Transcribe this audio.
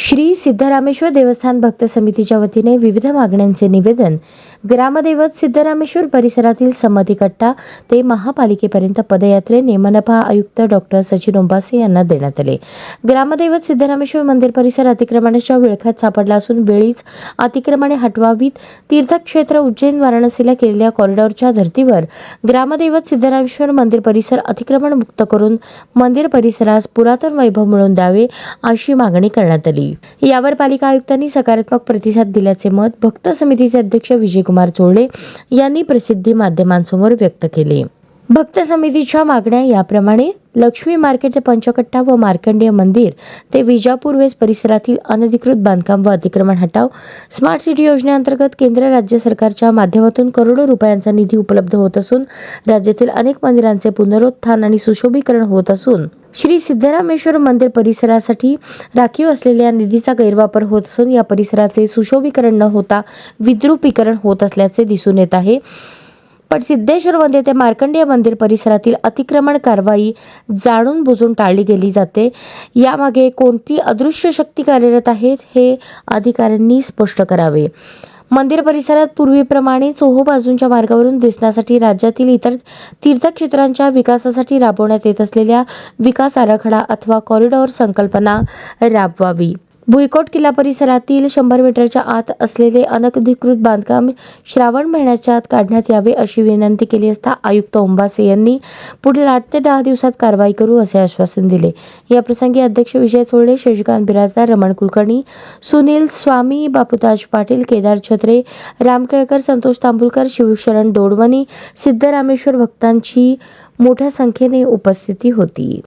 श्री सिद्धरामेश्वर देवस्थान भक्त समितीच्या वतीने विविध मागण्यांचे निवेदन. ग्रामदैवत सिद्धरामेश्वर परिसरातील संमती कट्टा ते महापालिकेपर्यंत पदयात्रे मनपा आयुक्त डॉक्टर सचिन ओंबासे यांना देण्यात आले. ग्रामदैवत सिद्धरामेश्वर मंदिर परिसर अतिक्रमणाच्या विळख्यात सापडला असून वेळीच अतिक्रमणे हटवावीत. तीर्थक्षेत्र उज्जैन वाराणसीला केलेल्या कॉरिडॉरच्या धर्तीवर ग्रामदैवत सिद्धरामेश्वर मंदिर परिसर अतिक्रमण मुक्त करून मंदिर परिसरास पुरातन वैभव मिळवून द्यावे अशी मागणी करण्यात आली. यावर पालिका आयुक्तांनी सकारात्मक प्रतिसाद दिल्याचे मत भक्त समितीचे अध्यक्ष विजयकुमार चोळे यांनी प्रसिद्धी माध्यमांसमोर व्यक्त केले. भक्त समितीच्या मागण्या याप्रमाणे लक्ष्मी मार्केट ते पंचकट्टा व मार्कंडेय मंदिर ते विजापूर वेस परिसरातील अनधिकृत बांधकाम व अतिक्रमण हटाव स्मार्ट सिटी योजनेअंतर्गत केंद्र राज्य सरकारच्या माध्यमातून करोडो रुपयांचा निधी उपलब्ध होत असून राज्यातील अनेक मंदिरांचे पुनरुत्थान आणि सुशोभीकरण होत असून श्री सिद्धरामेश्वर मंदिर परिसरासाठी राखीव असलेल्या निधीचा गैरवापर होत असून या परिसराचे सुशोभीकरण न होता विद्रुपीकरण होत असल्याचे दिसून येत आहे. पण सिद्धेश्वर मंदिर ते मार्कंडेय मंदिर परिसरातील अतिक्रमण कारवाई जाणून बुजून टाळली गेली जाते. यामागे कोणती अदृश्य शक्ती कार्यरत आहेत हे अधिकाऱ्यांनी स्पष्ट करावे. मंदिर परिसरात पूर्वीप्रमाणे चोहो बाजूंच्या मार्गावरून दिसण्यासाठी राज्यातील इतर तीर्थक्षेत्रांच्या विकासासाठी राबवण्यात येत असलेल्या विकास आराखडा अथवा कॉरिडॉर संकल्पना राबवावी. भुईकोट किल्ला परिसरातील शंभर मीटरच्या आत असलेले अनधिकृत बांधकाम श्रावण महिन्याच्या आत काढण्यात यावे अशी विनंती केली असता आयुक्त ओंबासे यांनी पुढील आठ ते दहा दिवसात कारवाई करू असे आश्वासन दिले. याप्रसंगी अध्यक्ष विजय चोळे शशिकांत बिराजदार रमण कुलकर्णी सुनील स्वामी बापूताज पाटील केदार छत्रे राम केळकर संतोष तांबुलकर शिवशरण डोडवणी सिद्धरामेश्वर भक्तांची मोठ्या संख्येने उपस्थिती होती.